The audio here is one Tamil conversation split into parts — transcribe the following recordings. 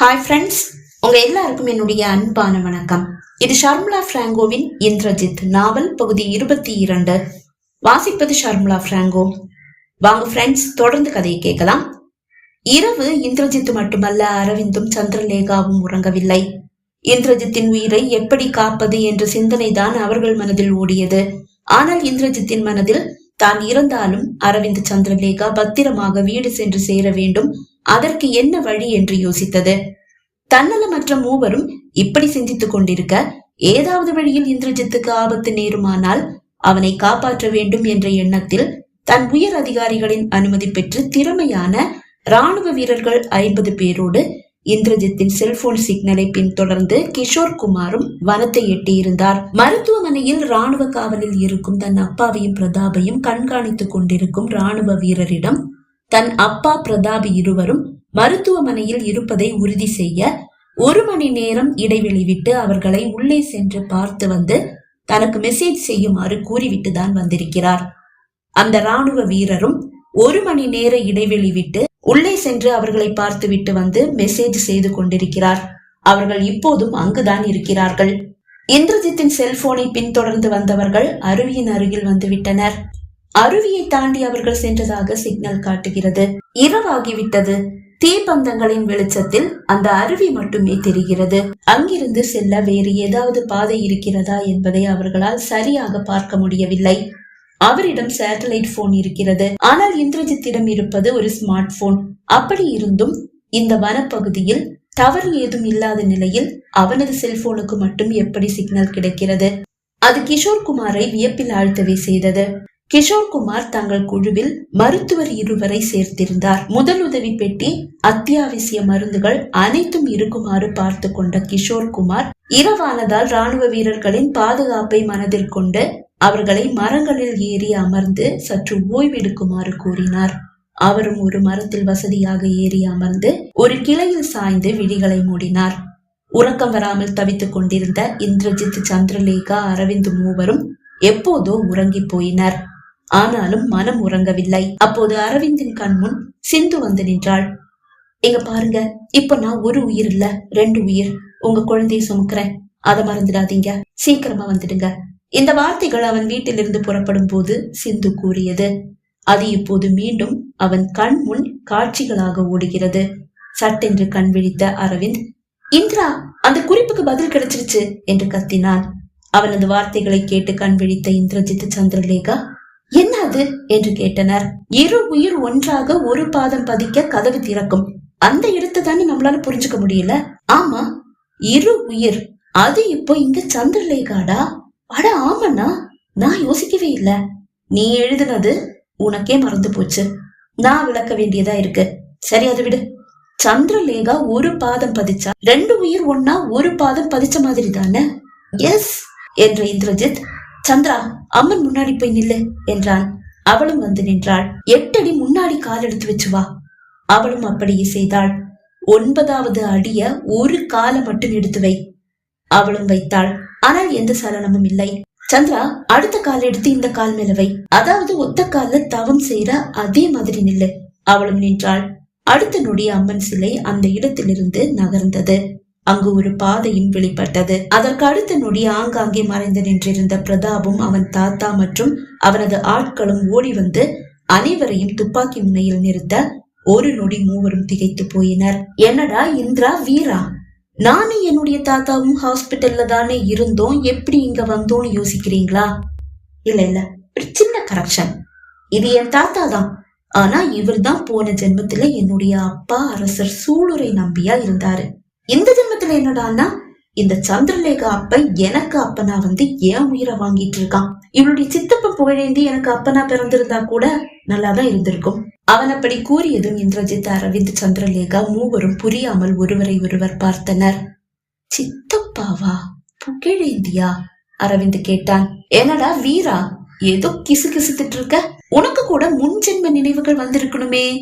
ஹாய் ஃப்ரெண்ட்ஸ் உங்க எல்லாருக்கும் என்னுடைய அன்பான வணக்கம். இது ஷர்முலா பிராங்கோவின் இந்திரஜித் நாவல் பகுதி இருபத்தி இரண்டு. வாசிப்பது ஷர்முலா பிராங்கோ. வாங்க ஃப்ரெண்ட்ஸ் தொடர்ந்து கதையை கேட்கலாம். இரவு இந்திரஜித் மட்டுமல்ல அரவிந்தும் சந்திரலேகாவும் உறங்கவில்லை. இந்திரஜித்தின் உயிரை எப்படி காப்பது என்ற சிந்தனைதான் அவர்கள் மனதில் ஓடியது. ஆனால் இந்திரஜித்தின் மனதில் தான் இறந்தாலும் அரவிந்த் சந்திரலேகா பத்திரமாக வீடு சென்று சேர வேண்டும். அதற்கு என்ன வழி என்று யோசித்தது? தன்னலமற்ற மூவரும் இப்படி சிந்தித்துக் கொண்டிருக்க ஏதாவது வழியில் இந்திரஜித்துக்கு ஆபத்து நேருமானால் அவனை காப்பாற்ற வேண்டும் என்ற எண்ணத்தில் தன் உயர் அதிகாரிகளின் அனுமதி பெற்று திறமையான ராணுவ வீரர்கள் ஐம்பது பேரோடு இந்திரஜித்தின் செல்போன் சிக்னலை பின்தொடர்ந்து கிஷோர் குமாரும் வனத்தை எட்டியிருந்தார். மருத்துவமனையில் ராணுவ காவலில் இருக்கும் தன் அப்பாவையும் பிரதாபையும் கண்காணித்துக் கொண்டிருக்கும் ராணுவ வீரரிடம் தன் அப்பா பிரதாப் இருவரும் மருத்துவமனையில் இருப்பதை உறுதி செய்ய ஒரு மணி நேரம் இடைவெளி விட்டு அவர்களை உள்ளே சென்று பார்த்து வந்து தனக்கு மெசேஜ் செய்யுமாறு கூறிவிட்டு தான் வந்திருக்கிறார். அந்த ராணுவ வீரரும் ஒரு மணி நேர இடைவெளி விட்டு உள்ளே சென்று அவர்களை பார்த்துவிட்டு வந்து மெசேஜ் செய்து கொண்டிருக்கிறார். அவர்கள் இப்போதும் அங்குதான் இருக்கிறார்கள். இந்திரஜித்தின் செல்போனை பின்தொடர்ந்து வந்தவர்கள் அருவியின் அருகில் வந்துவிட்டனர். அருவியை தாண்டி அவர்கள் சென்றதாக சிக்னல் காட்டுகிறது. இரவாகிவிட்டது. தீப்பந்தங்களின் வெளிச்சத்தில் அந்த அருவி மட்டுமே தெரிகிறது. அங்கிருந்து செல்ல வேறு ஏதாவது பாதை இருக்கிறதா என்பதை அவர்களால் சரியாக பார்க்க முடியவில்லை. அவரிடம் சேட்டலைட் போன் இருக்கிறது. ஆனால் இந்திரஜித்திடம் இருப்பது ஒரு ஸ்மார்ட் போன் அப்படி இருந்தும் இந்த வனப்பகுதியில் டவர் ஏதும் இல்லாத நிலையில் அவனது செல்போனுக்கு மட்டும் எப்படி சிக்னல் கிடைக்கிறது? அது கிஷோர் குமாரை வியப்பில் ஆழ்த்தவே செய்தது. கிஷோர்குமார் தங்கள் குழுவில் மருத்துவர் இருவரை சேர்த்திருந்தார். முதலுதவி பெட்டி அத்தியாவசிய மருந்துகள் அனைத்தும் இருக்குமாறு பார்த்து கொண்ட கிஷோர்குமார் இரவானதால் ராணுவ வீரர்களின் பாதுகாப்பை மனதில் கொண்டு அவர்களை மரங்களில் ஏறி அமர்ந்து சற்று ஓய்வெடுக்குமாறு கூறினார். அவரும் ஒரு மரத்தில் வசதியாக ஏறி அமர்ந்து ஒரு கிளையில் சாய்ந்து விழிகளை மூடினார். உறக்கம் வராமல் தவித்துக் கொண்டிருந்த இந்திரஜித் சந்திரலேகா அரவிந்த் மூவரும் எப்போதோ உறங்கி போயினர். ஆனாலும் மனம் உறங்கவில்லை. அப்போது அரவிந்தின் கண்முன் சிந்து வந்து நின்றாள். இங்க பாருங்க இப்ப நான் ஒரு உயிர் இல்ல ரெண்டு உயிர். உங்க குழந்தைய சுமக்கிறேன். அதை மறந்துடாதீங்க. சீக்கிரமா வந்துடுங்க. இந்த வார்த்தைகள் அவன் வீட்டிலிருந்து புறப்படும் போது சிந்து கூறியது. அது இப்போது மீண்டும் அவன் கண் முன் காட்சிகளாக ஓடுகிறது. சட்டென்று கண் விழித்த அரவிந்த் இந்திரா அந்த குறிப்புக்கு பதில் கிடைச்சிருச்சு என்று கத்தினான். அவனது வார்த்தைகளை கேட்டு கண் விழித்த இந்திரஜித் சந்திரலேகா என்ன அது என்று கேட்டனர். இரு உயிர் ஒன்றாக ஒரு பாதம் பதிக்க கதவு திறக்கும். அந்த இடத்தை தானே நம்மளால புரிஞ்சுக்க முடியல. ஆமா இரு உயிர். அது இப்போ இங்க சந்திரலேகாடா? அட ஆமாண்ணா. நான் யோசிக்கவே இல்ல. நீ எழுதுனது உனக்கே மறந்து போச்சு. நான் விளக்க வேண்டியதா இருக்கு. சரி அதை விடு. சந்திரலேகா ஒரு பாதம் பதிச்சா ரெண்டு உயிர் ஒன்னா ஒரு பாதம் பதிச்ச மாதிரி தானே? எஸ் என்ற இந்திரஜித் சந்திரா அம்மன் முன்னாடி போய் நில்லு என்றான். அவளும் வந்து நின்றாள். எட்டடி முன்னாடி கால் எடுத்து வச்சு வா. அவளும் அப்படியே செய்தாள். ஒன்பதாவது அடிய ஒரு காலை மட்டும் எடுத்து வை. அவளும் வைத்தாள். ஆனால் எந்த சலனமும் இல்லை. சந்திரா அடுத்த கால் எடுத்து இந்த கால் மேல வை. அதாவது ஒத்த கால தவம் செய்யற அதே மாதிரி நில்லு. அவளும் நின்றாள். அடுத்த நொடி அம்மன் சிலை அந்த இடத்திலிருந்து நகர்ந்தது. அங்கு ஒரு பாதையும் வெளிப்பட்டது. அதற்கு அடுத்த நொடி ஆங்காங்கே மறைந்து நின்றிருந்த பிரதாபும் அவன் தாத்தா மற்றும் அவனது ஆட்களும் ஓடி வந்து அனைவரையும் துப்பாக்கி முனையில் நிறுத்த ஒரு நொடி மூவரும் திகைத்து போயினர். என்னடா இந்திரா வீரா? நானும் என்னுடைய தாத்தாவும் ஹாஸ்பிட்டல்ல தானே இருந்தோம். எப்படி இங்க வந்தோம்னு யோசிக்கிறீங்களா? இல்ல இல்ல. ஒரு சின்ன கரெக்ஷன் இது என் தாத்தா தான். ஆனா இவர் தான் போன ஜென்மத்துல என்னுடைய அப்பா அரசர் சூளுரை நம்பியா இருந்தாரு. இந்த பிரச்சனை என்னடான்னா இந்த சந்திரலேகா அப்பன் எனக்கு அப்பனா வந்து ஏன் உயிரை வாங்கிட்டு இருக்கான்? இவளுடைய சித்தப்ப புகழேந்தி எனக்கு அப்பனா பிறந்திருந்தா கூட நல்லாதான் இருந்திருக்கும். அவன் அப்படி கூறியதும் இந்திரஜித் அரவிந்த் சந்திரலேகா மூவரும் புரியாமல் ஒருவரை ஒருவர் பார்த்தனர். சித்தப்பாவா? புகழேந்தியா? அரவிந்த் கேட்டான். என்னடா வீரா? ஏதோ கிசு கிசுத்துட்டு இருக்க? உனக்கு கூட முன் ஜென்ம நினைவுகள் வந்திருக்கணுமே.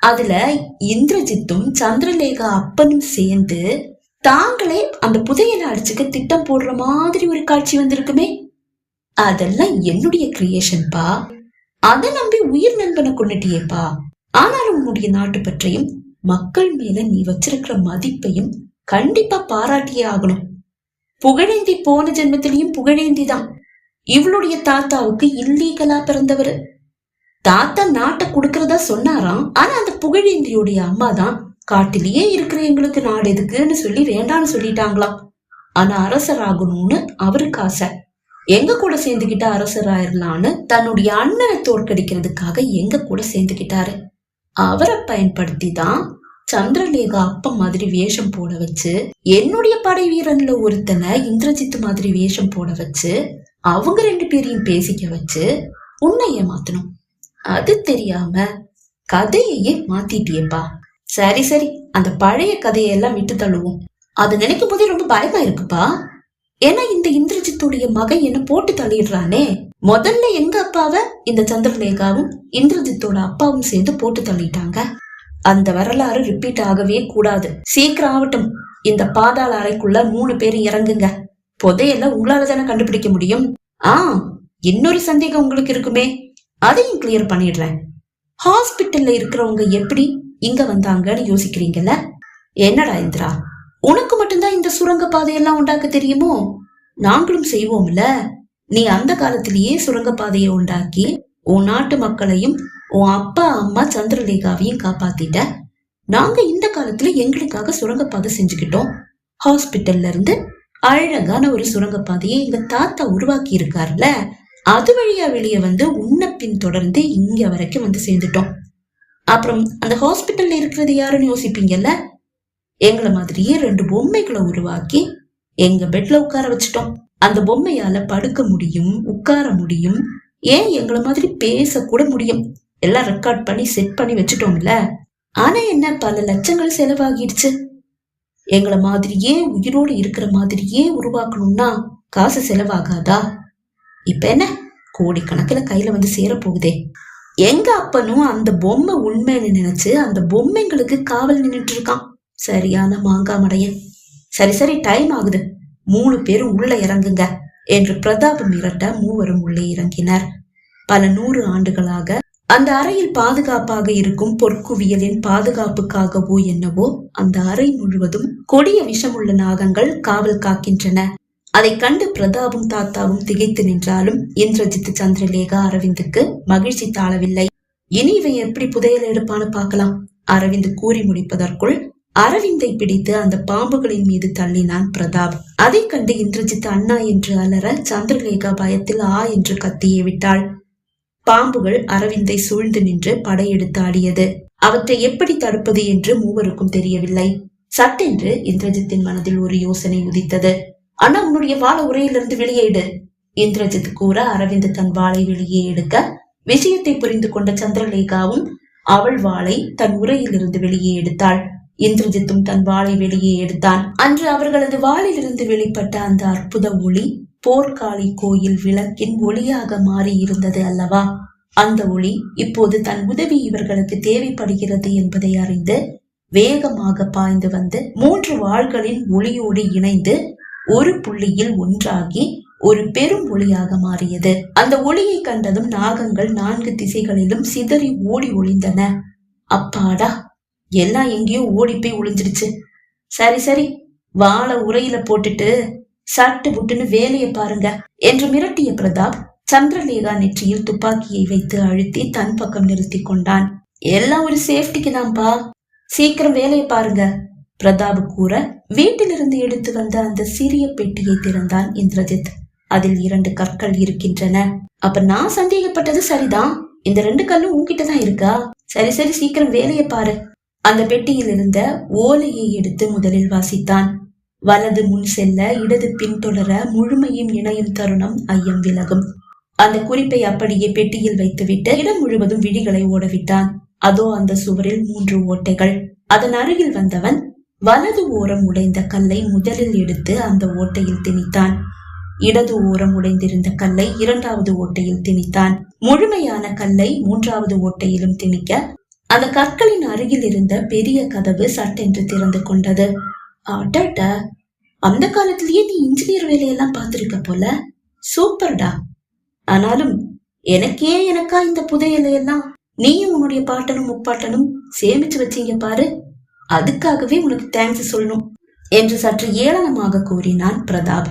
அதுல இந்திரஜித்தும் சந்திரலேகா அப்பனும் சேர்ந்து தாங்களே அந்த புதையலை அடிச்சுக்க திட்டம் போடுற மாதிரி ஒரு காட்சி வந்திருக்குமே. அதெல்லாம் என்னுடைய கிரியேஷன்பா அதை நம்பி உயிர் நண்பனை கொண்டுட்டியேப்பா ஆனாலும் உன்னுடைய நாட்டு பற்றையும் மக்கள் மேல நீ வச்சிருக்கிற மதிப்பையும் கண்டிப்பா பாராட்டியே ஆகணும். புகழேந்தி போன ஜென்மத்திலையும் புகழேந்தி தான் இவளுடைய தாத்தாவுக்கு இல்லீகலா பிறந்தவரு. தாத்தா நாட்டை கொடுக்கறதா சொன்னாராம் ஆனா அந்த புகழேந்தியோடைய அம்மா தான் காட்டிலேயே இருக்கிற எங்களுக்கு நாடு எதுக்குன்னு சொல்லி வேண்டான்னு சொல்லிட்டாங்களாம். ஆனா அரசர் ஆகணும்னு அவருக்கு ஆசை. எங்க கூட சேர்ந்துகிட்ட அரசர் ஆயிரலான்னு தன்னுடைய அண்ணனை தோற்கடிக்கிறதுக்காக எங்க கூட சேர்ந்துகிட்டாரு. அவரை பயன்படுத்தி தான் சந்திரலேகா அப்பா மாதிரி வேஷம் போட வச்சு என்னுடைய படை வீரன்ல ஒருத்தனை இந்திரஜித் மாதிரி வேஷம் போட வச்சு அவங்க ரெண்டு பேரையும் பேசிக்க வச்சு உன்னை ஏமாத்தணும் அது தெரியாம கதையையே மாத்திட்டியேப்பா. சரி சரி. அந்த பழைய கதையெல்லாம் விட்டு தள்ளுவோம். அது நினைக்கும் போதே ரொம்ப பயமா இருக்குப்பா. ஏன்னா இந்த இந்திரஜித்துடைய மகன் என்ன போட்டு தள்ளிடுறானே. முதல்ல எங்க அப்பாவை இந்த சந்திரலேகாவும் இந்திரஜித்தோட அப்பாவும் சேர்ந்து போட்டு தள்ளிட்டாங்க. அந்த வரலாறு ரிப்பீட் ஆகவே கூடாது. சீக்கிரம் ஆகட்டும். இந்த பாதாள அறைக்குள்ள மூணு பேர் இறங்குங்க. புதையெல்லாம் உங்களால தானே கண்டுபிடிக்க முடியும்? ஆ இன்னொரு சந்தேகம் உங்களுக்கு இருக்குமே. அதையும் கிளியர் பண்ணிடுறேன். ஹாஸ்பிட்டல்ல இருக்கிறவங்க எப்படி? இங்க வந்தாங்கன்னு யோசிக்கிறீங்கல்ல? என்னடா இந்திரா உனக்கு மட்டும்தான் இந்த சுரங்க பாதையெல்லாம் உண்டாக்க தெரியுமோ? நாங்களும் செய்வோம்ல. நீ அந்த காலத்திலேயே சுரங்க பாதையை உண்டாக்கி உன் நாட்டு மக்களையும் உன் அப்பா அம்மா சந்திரலேகாவையும் காப்பாத்திட்ட. நாங்க இந்த காலத்துல எங்களுக்காக சுரங்கப்பாதை செஞ்சுக்கிட்டோம். ஹாஸ்பிட்டல்ல இருந்து அழகான ஒரு சுரங்கப்பாதையை எங்க தாத்தா உருவாக்கி இருக்காருல்ல அது வழியா வெளியே வந்து உன்னை பின் தொடர்ந்து இங்க வரைக்கும் வந்து சேர்ந்துட்டோம். அப்புறம் அந்த ஹாஸ்பிட்டல்ல இருக்கிறது யாருன்னு யோசிப்பீங்கல்ல? எங்களை மாதிரியே ரெண்டு பொம்மைகளை உருவாக்கி எங்க பெட்ல உட்கார வச்சிட்டோம். அந்த பொம்மையால படுக்க முடியும் உட்கார முடியும். ஏன் எங்களை மாதிரி பேச கூட முடியும்? எல்லாம் ரெக்கார்ட் பண்ணி செட் பண்ணி வச்சுட்டோம்ல. ஆனா என்ன பல லட்சங்கள் செலவாகிடுச்சு. எங்களை மாதிரியே உயிரோடு இருக்கிற மாதிரியே உருவாக்கணும்னா காசு செலவாகாதா? இப்ப என்ன? கோடிக்கணக்கில் கையில வந்து சேர போகுதே எங்க அப்பனும் அந்த பொம்மை உண்மைன்னு நினைச்சு அந்த பொம்மைங்களுக்கு காவல் நின்னுட்டு இருக்கான். சரியான மாங்காமடையன் சரி சரி டைம் ஆகுது. மூணு பேரும் உள்ள இறங்குங்க என்று பிரதாப் மிரட்ட மூவரும் உள்ளே இறங்கினர். பல நூறு ஆண்டுகளாக அந்த அறையில் பாதுகாப்பாக இருக்கும் பொற்குவியலின் பாதுகாப்புக்காகவோ என்னவோ அந்த அறை முழுவதும் கொடிய விஷமுள்ள நாகங்கள் காவல் காக்கின்றன. அதை கண்டு பிரதாபும் தாத்தாவும் திகைத்து நின்றாலும் இந்திரஜித் சந்திரலேகா அரவிந்துக்கு மகிழ்ச்சி தாழவில்லை. இனி இவன் எப்படி புதையல் எடுப்பான்னு பார்க்கலாம். அரவிந்த் கூறி முடிப்பதற்குள் அரவிந்தை பிடித்து அந்த பாம்புகளின் மீது தள்ளினான் பிரதாப். அதை கண்டு இந்திரஜித் அண்ணா என்று அலற சந்திரலேகா பயத்தில் ஆ என்று கத்தியே விட்டாள். பாம்புகள் அரவிந்தை சூழ்ந்து நின்று படையெடுத்து ஆடியது. அவற்றை எப்படி தடுப்பது என்று மூவருக்கும் தெரியவில்லை. சட்டென்று இந்திரஜித்தின் மனதில் ஒரு யோசனை உதித்தது. அண்ணா உன்னுடைய வாழ உரையிலிருந்து வெளியேடு. இந்திரஜித் கூற அரவிந்த் தன் வாளை வெளியே எடுக்க விஷயத்தை புரிந்து கொண்ட சந்திரலேகாவும் அவள் வாளை தன் உரையிலிருந்து வெளியே எடுத்தாள். இந்திரஜித்தும் தன் வாளை வெளியே எடுத்தான். அன்று அவர்களது வாளிலிருந்து வெளிப்பட்ட அந்த அற்புத ஒளி போர்க்காளி கோயில் விளக்கின் ஒளியாக மாறி இருந்தது அல்லவா? அந்த ஒளி இப்போது தன் உதவி இவர்களுக்கு தேவைப்படுகிறது என்பதை அறிந்து வேகமாக பாய்ந்து வந்து மூன்று வாள்களின் ஒளியோடு இணைந்து ஒரு புள்ளியில் ஒன்றாகி ஒரு பெரும் ஒளியாக மாறியது. அந்த ஒளியை கண்டதும் நாகங்கள் நான்கு திசைகளிலும் சிதறி ஓடி ஒளிந்தன. அப்பாடா எல்லாம் எங்கேயோ ஓடி போய் ஒளிஞ்சிடுச்சு. சரி சரி வாழை உரையில போட்டுட்டு சட்டு புட்டுன்னு வேலையை பாருங்க என்று மிரட்டிய பிரதாப் சந்திரலேகா நெற்றியில் துப்பாக்கியை வைத்து அழுத்தி தன் பக்கம் நிறுத்தி கொண்டான். எல்லாம் ஒரு சேஃப்டிக்கு தான்ப்பா. சீக்கிரம் வேலையை பாருங்க. பிரதாப் கூற வீட்டிலிருந்து எடுத்து வந்த அந்த சிறிய பெட்டியை திறந்தான் இந்திரஜித். அதில் இரண்டு கற்கள் இருக்கின்றன. அப்ப நான் சந்தேகப்பட்டது சரிதான். இந்த ரெண்டு கல்லும் உன்கிட்ட தான் இருக்கா? சரி சரி சீக்கிரம் வேலையை பாரு. அந்த பெட்டியில் இருந்த ஓலையை எடுத்து முதலில் வாசித்தான். வலது முன் செல்ல இடது பின்தொடர முழுமையும் இணையும் தருணம் ஐயம் விலகும். அந்த குறிப்பை அப்படியே பெட்டியில் வைத்துவிட்டு இடம் முழுவதும் விழிகளை ஓடவிட்டான். அதோ அந்த சுவரில் மூன்று ஓட்டைகள். அதன் அருகில் வந்தவன் வலது ஓரம் உடைந்த கல்லை முதலில் எடுத்து அந்த ஓட்டையில் திணித்தான். இடது ஓரம் உடைந்திருந்த கல்லை இரண்டாவது ஓட்டையில் திணித்தான். முழுமையான கல்லை மூன்றாவது ஓட்டையிலும் திணிக்க அந்த கற்களின் அருகில் இருந்த பெரிய கதவு சட்டென்று திறந்து கொண்டது. அடட! அந்த காலத்திலேயே நீ இன்ஜினியர் வேலையெல்லாம் பார்த்திருக்க போல. சூப்பர்டா! ஆனாலும் எனக்கே எனக்கா இந்த புதையலையெல்லாம் நீயும் உன்னுடைய பாட்டனும் முப்பாட்டனும் சேமிச்சு வச்சீங்க பாரு. அதுக்காகவே உனக்கு தேங்க்ஸ் சொல்லணும் என்று சற்று ஏளனமாக கூறினான் பிரதாப்.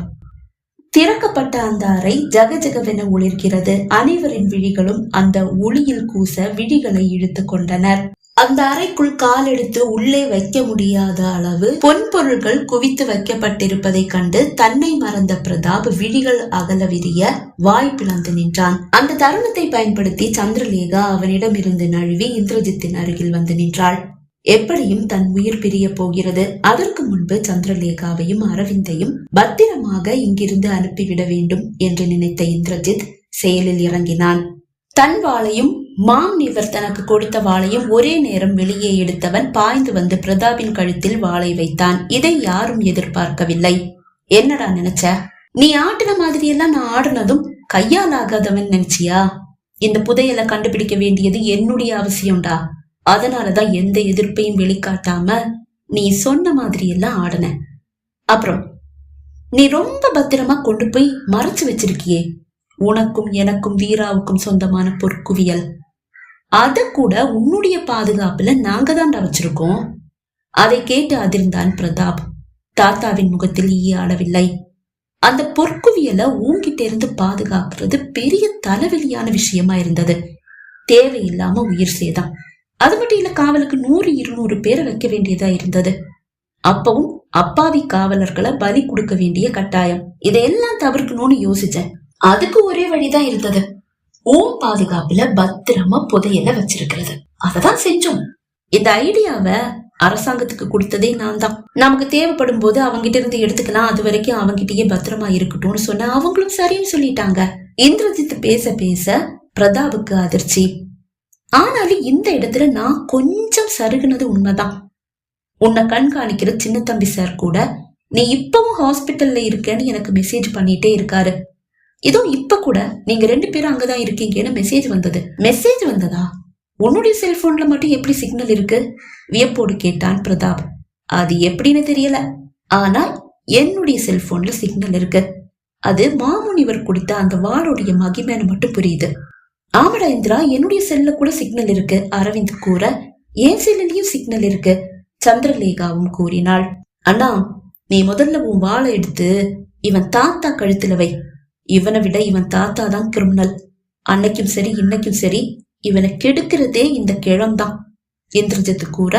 திறக்கப்பட்ட அந்த அறை ஜகஜகவென ஒளிர்கிறது. அனைவரின் விழிகளும் அந்த ஒளியில் கூச விழிகளை இழுத்துக் கொண்டனர். அந்த அறைக்குள் காலெடுத்து உள்ளே வைக்க முடியாத அளவு பொன்பொருள்கள் குவித்து வைக்கப்பட்டிருப்பதைக் கண்டு தன்னை மறந்த பிரதாப் விழிகள் அகல விரிய வாய் பிளந்து நின்றான். அந்த தருணத்தை பயன்படுத்தி சந்திரலேகா அவனிடம் இருந்து நழுவி இந்திரஜித்தின் அருகில் வந்து நின்றாள். எப்படியும் தன் உயிர் பிரிய போகிறது? அதற்கு முன்பு சந்திரலேகாவையும் அரவிந்தையும் பத்திரமாக இங்கிருந்து அனுப்பிவிட வேண்டும் என்று நினைத்த இந்திரஜித் செயலில் இறங்கினான். தன் வாளையும் மாம் இவர் தனக்கு கொடுத்த வாளையும் ஒரே நேரம் வெளியே எடுத்தவன் பாய்ந்து வந்து பிரதாபின் கழுத்தில் வாளை வைத்தான். இதை யாரும் எதிர்பார்க்கவில்லை. என்னடா நினைச்ச? நீ ஆட்டின மாதிரி எல்லாம் நான் ஆடினதும் கையால் ஆகாதவன் நினைச்சியா? இந்த புதையலை கண்டுபிடிக்க வேண்டியது என்னுடைய அவசியம்டா. அதனாலதான் எந்த எதிர்ப்பையும் வெளிக்காட்டாம நீ சொன்ன மாதிரி எல்லாம் ஆடின. அப்புறம் நீ ரொம்ப பத்திரமா கொண்டு போய் மறைச்சு வச்சிருக்கியே. உனக்கும் எனக்கும் வீராவுக்கும் சொந்தமான பொற்குவியல். அத கூட உன்னுடைய பாதுகாப்புல நாங்க தான்டா வச்சிருக்கோம். அதை கேட்டு அதிர்ந்தான் பிரதாப். தாத்தாவின் முகத்தில் ஈ ஆடவில்லை. அந்த பொற்குவியலை உன்கிட்ட இருந்து பாதுகாக்கிறது பெரிய தலைவலியான விஷயமா இருந்தது. தேவையில்லாம உயிர் சேதம். அது மட்டும் இல்ல காவலுக்கு நூறு இருநூறு பேரை வைக்க வேண்டியதா இருந்தது. அப்பவும் அப்பாவி காவலர்களை பலி கொடுக்க வேண்டிய கட்டாயம். இதையெல்லாம் தவிர்க்கணும்னு யோசிச்சேன். அதுக்கு ஒரே வழிதான் இருந்தது. ஓம் பாதுகாப்புல பத்திரமா புதையல வச்சிருக்கிறது. அததான் செஞ்சோம். இந்த ஐடியாவை அரசாங்கத்துக்கு கொடுத்ததே நான் தான். நமக்கு தேவைப்படும் போது அவங்கிட்ட இருந்து எடுத்துக்கலாம். அது வரைக்கும் அவங்கிட்டயே பத்திரமா இருக்கட்டும்னு சொன்ன அவங்களும் சரின்னு சொல்லிட்டாங்க. இந்திரஜித் பேச பேச பிரதாபுக்கு அதிர்ச்சி. ஆனாலும் இந்த இடத்துல நான் கொஞ்சம் சருகுனது உண்மைதான். உன்னை கண்காணிக்கிற சின்ன தம்பி சார் கூட நீ இப்பவும் ஹாஸ்பிட்டல்ல இருக்கேன்னு எனக்கு மெசேஜ் பண்ணிட்டே இருக்காரு. இதோ இப்ப கூட நீங்க ரெண்டு பேரும் அங்கதான் இருக்கீங்கன்னு மெசேஜ் வந்தது. மெசேஜ் வந்ததா? உன்னுடைய செல்போன்ல மட்டும் எப்படி சிக்னல் இருக்கு? வியப்போடு கேட்டான் பிரதாப். அது எப்படின்னு தெரியல. ஆனா என்னுடைய செல்போன்ல சிக்னல் இருக்கு. அது மாமுனிவர் கொடுத்த அந்த வாளுடைய மகிமைன்னு மட்டும் புரியுது. ஆமாடா இந்திரா என்னுடைய செல்ல கூட சிக்னல் இருக்கு. அரவிந்த் கூற என் செல்லுலயும் சிக்னல் இருக்கு சந்திரலேகாவும் கூறினாள். அண்ணா நீ முதல்ல உன் வாளை எடுத்து இவன் தாத்தா கழுத்துல வை. இவனை விட இவன் தாத்தா தான் கிரிமினல் அன்னைக்கும் சரி இன்னைக்கும் சரி இவனை கெடுக்கிறதே இந்த கிழம்தான் இந்திரஜித் கூற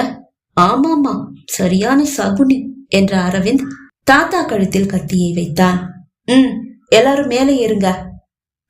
ஆமாமா சரியான சகுனி என்ற அரவிந்த் தாத்தா கழுத்தில் கத்தியை வைத்தான். ம் எல்லாரும் மேலே ஏறுங்க.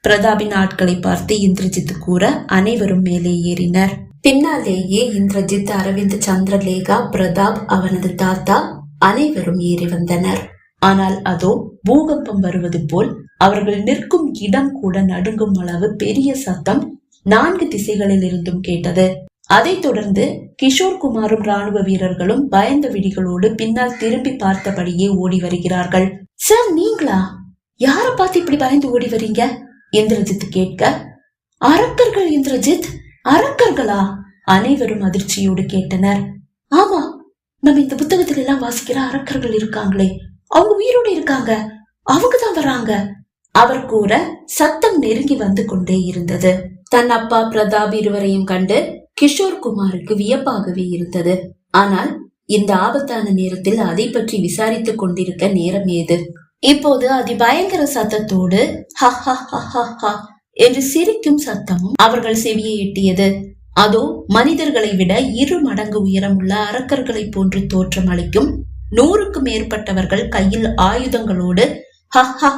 பிரதாபின் ஆட்களை பார்த்து இந்திரஜித் கூற அனைவரும் மேலே ஏறினர். பின்னாலேயே இந்திரஜித் அரவிந்த் சந்திரலேகா பிரதாப் அவனது தாத்தா அனைவரும் ஏறி வந்தனர். ஆனால் அதோ பூகம்பம் வருவது போல் அவர்கள் நிற்கும் இடம் கூட நடுங்கும் அளவு பெரிய சத்தம் நான்கு திசைகளில் இருந்தும் கேட்டது. அதைத் தொடர்ந்து கிஷோர் குமாரும் ராணுவ வீரர்களும் பயந்த விழிகளோடு பின்னால் திரும்பி பார்த்தபடியே ஓடி வருகிறார்கள். சார் நீங்களா? யார பார்த்து இப்படி பயந்து ஓடி வரீங்க? இந்திரஜித் கேட்க அரக்கர்கள் இந்திரஜித் அரக்கர்களா? அனைவரும் அதிர்ச்சியோடு கேட்டனர். ஆமா நம்ம இந்த புத்தகத்துல எல்லாம் வாசிக்கிற அரக்கர்கள் இருக்காங்களே அவங்க உயிரோடு இருக்காங்க அவங்க தான் வராங்க. அவர் கூற சத்தம் நெருங்கி வந்து கொண்டே இருந்தது. தன் அப்பா பிரதாப் இருவரையும் கண்டு கிஷோர் குமாருக்கு வியப்பாகவே இருந்தது. ஆனால் இந்த ஆபத்தான நேரத்தில் அதை பற்றி விசாரித்துக் கொண்டிருக்க நேரம் ஏது? இப்போது அதிபயங்கர சத்தத்தோடு ஹ ஹ ஹ ஹ ஹ என்று சிரிக்கும் சத்தமும் அவர்கள் செவியை எட்டியது. அதோ மனிதர்களை விட இரு மடங்கு உயரமுள்ள அரக்கர்களை போன்று தோற்றம் அளிக்கும் நூறுக்கு மேற்பட்டவர்கள் கையில் ஆயுதங்களோடு ஹ ஹ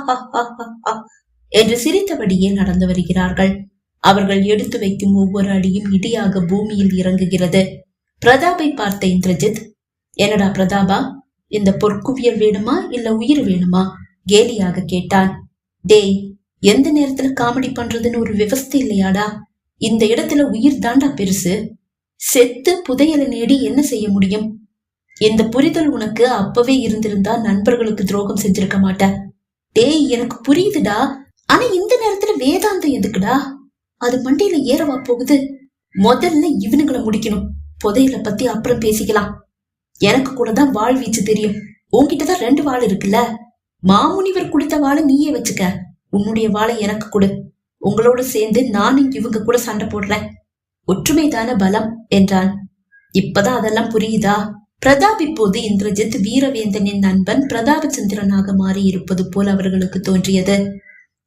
என்று சிரித்தபடியே நடந்து வருகிறார்கள். அவர்கள் எடுத்து வைக்கும் ஒவ்வொரு அடியும் இடியாக பூமியில் இறங்குகிறது. பிரதாபை பார்த்த இந்திரஜித் என்னடா பிரதாபா இந்த பொற்குவியல் வேணுமா இல்ல உயிர் வேணுமா? கேலியாக கேட்டான். டேய் எந்த நேரத்துல காமெடி பண்றதுன்னு ஒரு விவஸ்தை இல்லையாடா? இந்த இடத்துல உயிர் தாண்டா பெருசு. செத்து புதையலை நேடி என்ன செய்ய முடியும்? இந்த புரிதல் உனக்கு அப்பவே இருந்திருந்தா நண்பர்களுக்கு துரோகம் செஞ்சிருக்க மாட்ட டேய் எனக்கு புரியுதுடா. ஆனா இந்த நேரத்துல வேதாந்தம் எதுக்குடா? அது மண்டையில ஏறவா போகுது. முதல்ல இவனுங்களை முடிக்கணும். புதையல பத்தி அப்புறம் பேசிக்கலாம். எனக்கு கூட தான் வாழ் வீச்சு தெரியும். உன்கிட்டதான் ரெண்டு வாள் இருக்குல்ல? மாமுனிவர் கொடுத்த வாழை நீயே வச்சுக்க. உன்னுடைய வாளை எனக்கு கொடு. உங்களோட சேர்ந்து நானும் இவங்க கூட சண்டை போடுறேன். ஒற்றுமைதான பலம் என்றான். இப்பதான் அதெல்லாம் புரியுதா? பிரதாப் இப்போது இந்திரஜித் வீரவேந்தனின் நண்பன் பிரதாபச்சந்திரனாக மாறி இருப்பது போல் அவர்களுக்கு தோன்றியது.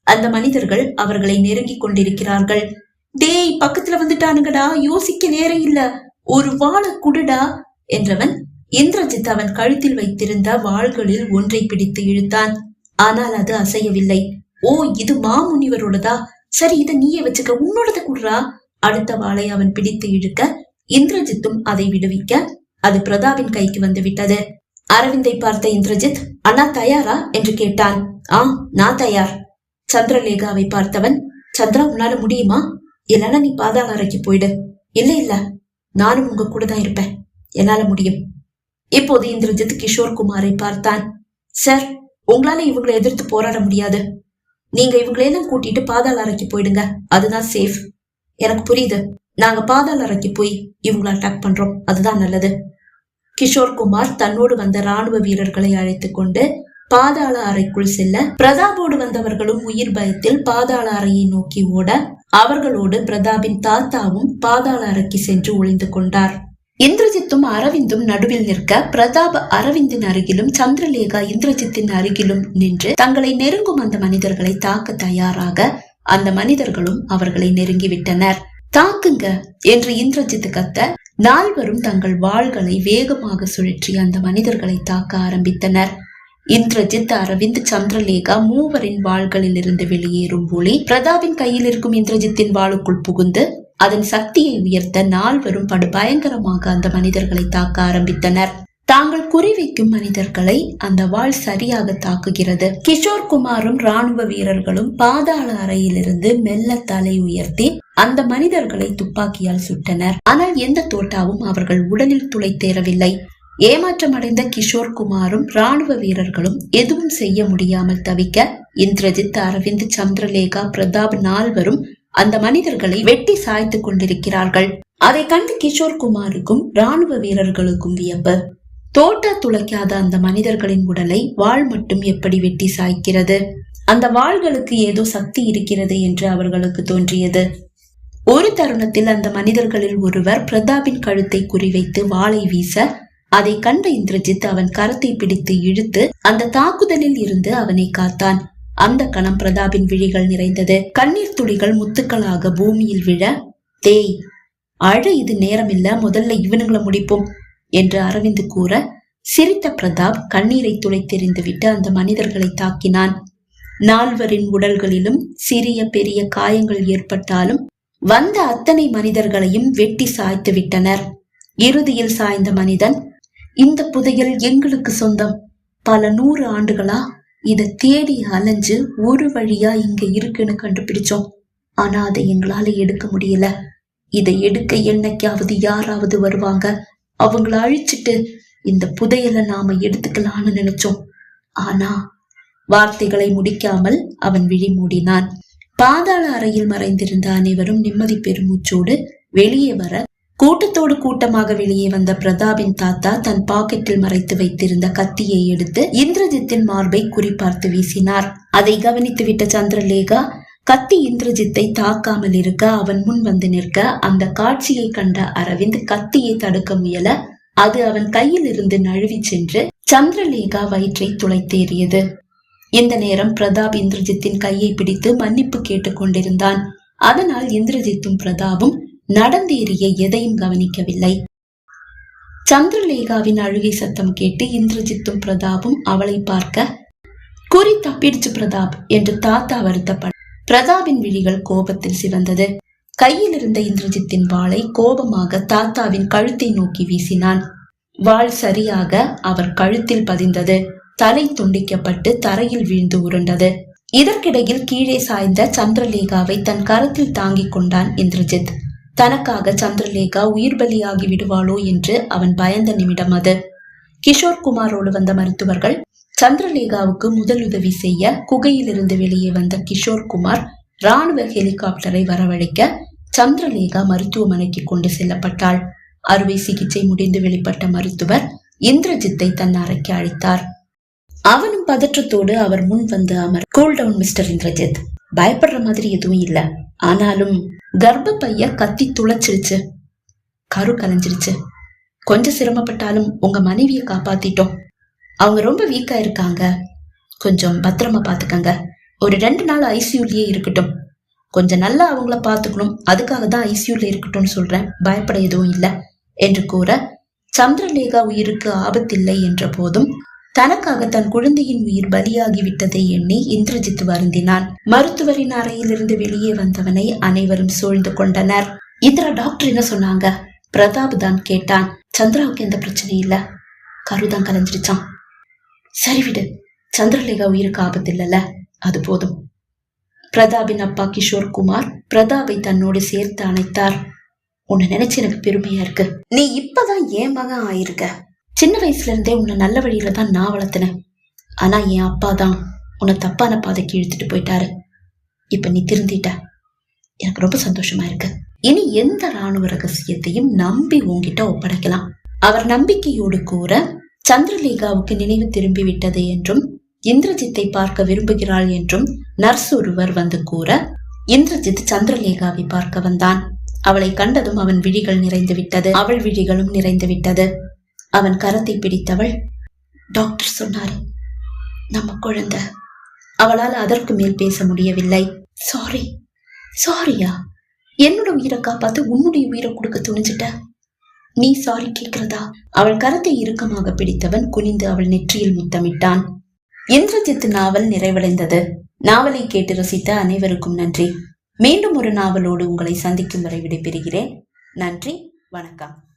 அந்த மனிதர்கள் அவர்களை நெருங்கிக் கொண்டிருக்கிறார்கள். டேய் பக்கத்துல வந்துட்டானுங்கடா. யோசிக்க நேரம் இல்ல. ஒரு வாழை குடுடா என்றவன் இந்திரஜித் அவன் கழுத்தில் வைத்திருந்த வாள்களில் ஒன்றை பிடித்து இழுத்தான். ஆனால் அது அசையவில்லை. ஓ இது மாமுனிவரோடதா? சரி இதை நீயே வச்சுக்க உன்னோடத குடுறா? அடுத்த வாளை அவன் பிடித்து இழுக்க இந்திரஜித்தும் அதை விடுவிக்க அது பிரதாபின் கைக்கு வந்து விட்டது. அரவிந்தை பார்த்த இந்திரஜித் அண்ணா தயாரா? என்று கேட்டான். ஆ நான் தயார். சந்திரலேகாவை பார்த்தவன்? சந்திரா உன்னால முடியுமா? இல்லைன்னா நீ பாதாள அறைக்கு போயிடு. இல்ல இல்ல. நானும் உங்க கூட தான் இருப்பேன். என்னால முடியும். இப்போது இந்திரஜித் கிஷோர் குமாரை பார்த்தான். சார் உங்களால இவங்களை எதிர்த்து போராட முடியாது. நீங்க இவங்களையெல்லாம் கூட்டிட்டு பாதாள அறைக்கு போயிடுங்க. அதுதான் சேஃப் எனக்கு புரியுது. நாங்க பாதாள அறைக்கு போய் இவங்களை அட்டாக் பண்றோம். அதுதான் நல்லது. கிஷோர் குமார் தன்னோடு வந்த ராணுவ வீரர்களை அழைத்துக் கொண்டு பாதாள அறைக்குள் செல்ல பிரதாபோடு வந்தவர்களும் உயிர் பயத்தில் பாதாள அறையை நோக்கி ஓட அவர்களோடு பிரதாபின் தாத்தாவும் பாதாள அறைக்கு சென்று ஒளிந்து கொண்டார். இந்திரஜித்தும் அரவிந்தும் நடுவில் நிற்க பிரதாப் அரவிந்தின் அருகிலும் சந்திரலேகா இந்திரஜித்தின் அருகிலும் நின்று தங்களை நெருங்கும் அந்த மனிதர்களை தாக்க தயாராக அந்த மனிதர்களும் அவர்களை நெருங்கிவிட்டனர். தாக்குங்க என்று இந்திரஜித் கத்த நால்வரும் தங்கள் வாள்களை வேகமாக சுழற்றி அந்த மனிதர்களை தாக்க ஆரம்பித்தனர். இந்திரஜித் அரவிந்த் சந்திரலேகா மூவரின் வாள்களில் இருந்து வெளியேறும் ஒளி பிரதாவின் கையில் இருக்கும் இந்திரஜித்தின் வாளுக்குள் புகுந்து அதன் சக்தியை உயர்த்த நால்வரும் படு பயங்கரமாக அந்த மனிதர்களை தாக்க ஆரம்பித்தனர். தாங்கள் குறிவைக்கும் மனிதர்களை அந்த வாள் சரியாக தாக்குகிறது. கிஷோர் குமாரும் ராணுவ வீரர்களும் பாதாள அறையிலிருந்து மெல்ல தலை உயர்த்தி அந்த மனிதர்களை துப்பாக்கியால் சுட்டனர். ஆனால் எந்த தோட்டாவும் அவர்கள் உடலில் துளைத்தேறவில்லை. ஏமாற்றம் அடைந்த கிஷோர் குமாரும் ராணுவ வீரர்களும் எதுவும் செய்ய முடியாமல் தவிக்க இந்திரஜித் அரவிந்த் சந்திரலேகா பிரதாப் நால்வரும் அந்த மனிதர்களை வெட்டி சாய்த்து கொண்டிருக்கிறார்கள். அதை கண்டு கிஷோர் குமாருக்கும் ராணுவ வீரர்களுக்கும் வியப்பு. தோட்ட துளைக்காத அந்த மனிதர்களின் உடலை வாள் மட்டும் எப்படி வெட்டி சாய்க்கிறது? அந்த வாள்களுக்கு ஏதோ சக்தி இருக்கிறது என்று அவர்களுக்கு தோன்றியது. ஒரு தருணத்தில் அந்த மனிதர்களில் ஒருவர் பிரதாபின் கழுத்தை குறிவைத்து வாளை வீச அதை கண்ட இந்திரஜித் அவன் கரத்தை பிடித்து இழுத்து அந்த தாக்குதலில் இருந்து அவனை காத்தான். அந்த கணம் பிரதாபின் விழிகள் நிறைந்தது. கண்ணீர் துளிகள் முத்துக்களாக பூமியில் விழ தேய் அழ இது நேரமில்ல முதல்ல இவனுங்களை முடிப்போம் என்று அரவிந்த் கூற சிரித்த பிரதாப் கண்ணீரை துளைத்தெறிந்துவிட்டு அந்த மனிதர்களை தாக்கினான். நால்வரின் உடல்களிலும் சிறிய பெரிய காயங்கள் ஏற்பட்டாலும் வந்த அத்தனை மனிதர்களையும் வெட்டி சாய்த்து விட்டனர். இறுதியில் சாய்ந்த மனிதன் இந்த புதையல் எங்களுக்கு சொந்தம். பல நூறு ஆண்டுகளா இதை தேடி அலைஞ்சு ஒரு வழியா இங்க இருக்குன்னு கண்டுபிடிச்சோம். ஆனா அதை எங்களால எடுக்க முடியல. இதை எடுக்க என்னைக்காவது யாராவது வருவாங்க. அவங்கள அழிச்சிட்டு இந்த புதையலை நாம எடுத்துக்கலாம்னு நினைச்சோம். ஆனா வார்த்தைகளை முடிக்காமல் அவன் விழி மூடினான். பாதாள அறையில் மறைந்திருந்த அனைவரும் நிம்மதி பெருமூச்சோடு வெளியே வர கூட்டத்தோடு கூட்டமாக வெளியே வந்த பிரதாபின் தாத்தா தன் பாக்கெட்டில் மறைத்து வைத்திருந்த கத்தியை எடுத்து இந்திரஜித்தின் மார்பை குறிப்பார்த்து வீசினார். அதை கவனித்துவிட்ட சந்திரலேகா கத்தி இந்திரஜித்தை தாக்காமல் இருக்க அவன் முன் வந்து நிற்க அந்த காட்சியை கண்ட அரவிந்த் கத்தியை தடுக்க முயல அது அவன் கையில் இருந்து நழுவி சென்று சந்திரலேகா வயிற்றை துளைத்தேறியது. இந்த நேரம் பிரதாப் இந்திரஜித்தின் கையை பிடித்து மன்னிப்பு கேட்டுக் கொண்டிருந்தான். அதனால் இந்திரஜித்தும் பிரதாபும் நடந்தேறிய எதையும் கவனிக்கவில்லை. சந்திரலேகாவின் அழுகை சத்தம் கேட்டு இந்திரஜித்தும் பிரதாபும் அவளை பார்க்க குறி தப்பிடுச்சு பிரதாப் என்று தாத்தா வருத்தப்பட பிரதாபின் விழிகள் கோபத்தில் சிவந்தது. கையில் இருந்த இந்திரஜித்தின் வாளை கோபமாக தாத்தாவின் கழுத்தை நோக்கி வீசினான். வாள் சரியாக அவர் கழுத்தில் பதிந்தது. தலை துண்டிக்கப்பட்டு தரையில் வீழ்ந்து உருண்டது. இதற்கிடையில் கீழே சாய்ந்த சந்திரலேகாவை தன் கரத்தில் தாங்கிக் கொண்டான் இந்திரஜித். தனக்காக சந்திரலேகா உயிர் பலியாகி விடுவாளோ என்று அவன் பயந்த நிமிடம் அது. கிஷோர் குமாரோடு வந்த மருத்துவர்கள் சந்திரலேகாவுக்கு முதலுதவி செய்ய குகையிலிருந்து வெளியே வந்த கிஷோர் குமார் ராணுவ ஹெலிகாப்டரை வரவழைக்க சந்திரலேகா மருத்துவமனைக்கு கொண்டு செல்லப்பட்டாள். அறுவை சிகிச்சை முடிந்து வெளிப்பட்ட மருத்துவர் இந்திரஜித்தை தன் அறைக்கு அழைத்தார். அவனும் பதற்றத்தோடு அவர் முன் வந்து அமர். கூல் டவுன் மிஸ்டர் இந்திரஜித் பயப்படுற மாதிரி எதுவும் இல்லை. ஆனாலும் கர்ப்ப பைய கத்தி துளைச்சிருச்சு. கரு கலைஞ்சிருச்சு. கொஞ்சம் சிரமப்பட்டாலும் உங்க மனைவியை காப்பாத்திட்டோம். அவங்க ரொம்ப வீக்கா இருக்காங்க. கொஞ்சம் பத்திரமா பாத்துக்கங்க. ஒரு ரெண்டு நாள் ஐசியூலயே இருக்கட்டும். கொஞ்சம் நல்லா அவங்கள பாத்துக்கணும். அதுக்காக தான் ஐசியூல இருக்கட்டும்னு சொல்றேன். பயப்பட எதுவும் இல்லை. என்று கூற சந்திரலேகா உயிருக்கு ஆபத்தில்லை என்ற போதும் தனக்காக தன் குழந்தையின் உயிர் பலியாகி விட்டதை எண்ணி இந்திரஜித் வருந்தினான். மருத்துவரின் அறையிலிருந்து வெளியே வந்தவனை அனைவரும் சூழ்ந்து கொண்டனர். இந்திரா டாக்டர் என்ன சொன்னாங்க? பிரதாப் தான் கேட்டான். சந்திராவுக்கு எந்த பிரச்சனையும் இல்ல. கருதான் கலைஞ்சிருச்சான் சரி விடு சந்திரலேகா உயிருக்கு ஆபத்து இல்லைல்ல அது போதும். பிரதாபின் அப்பா கிஷோர் குமார் பிரதாபை தன்னோடு சேர்த்து அணைத்தார். உன்னை நினைச்சு எனக்கு பெருமையா இருக்கு. நீ இப்பதான் ஏன் மகன் ஆயிருக்க? சின்ன வயசுல இருந்தே உன்னை நல்ல வழியில தான் நான் வளர்த்தினேன். ஆனா என் அப்பா தான் உன்னை தப்பான பாதைக்கு இழுத்துட்டு போயிட்டாரு. இப்ப நீ திருந்திட்ட. எனக்கு ரொம்ப சந்தோஷமா இருக்கு. இனி எந்த ராணுவ ரகசியத்தையும் நம்பி உன்கிட்ட ஒப்படைக்கலாம். அவர் நம்பிக்கையோடு கூற சந்திரலேகாவுக்கு நினைவு திரும்பி விட்டது என்றும் இந்திரஜித்தை பார்க்க விரும்புகிறாள் என்றும் நர்ஸ் ஒருவர் வந்து கூற இந்திரஜித் சந்திரலேகாவை பார்க்க வந்தான். அவளை கண்டதும் அவன் விழிகள் நிறைந்து விட்டது. அவள் விழிகளும் நிறைந்து விட்டது. அவன் கரத்தை பிடித்தவள். டாக்டர் சொன்னாரு நம்ம குழந்தை அவளால் அதற்கு மேல் பேச முடியவில்லை. சாரி சாரியா என்னோட உயிரை காப்பாத்து உன்னுடைய உயிரை கொடுக்க துணிஞ்சிட்ட? நீ சாரி கேட்கிறதா? அவள் கரத்தை இறுக்கமாக பிடித்தவன் குனிந்து அவள் நெற்றியில் முத்தமிட்டான். இந்திரஜித் நாவல் நிறைவடைந்தது. நாவலை கேட்டு ரசித்த அனைவருக்கும் நன்றி. மீண்டும் ஒரு நாவலோடு உங்களை சந்திக்கும் வரை விடைபெறுகிறேன். நன்றி வணக்கம்.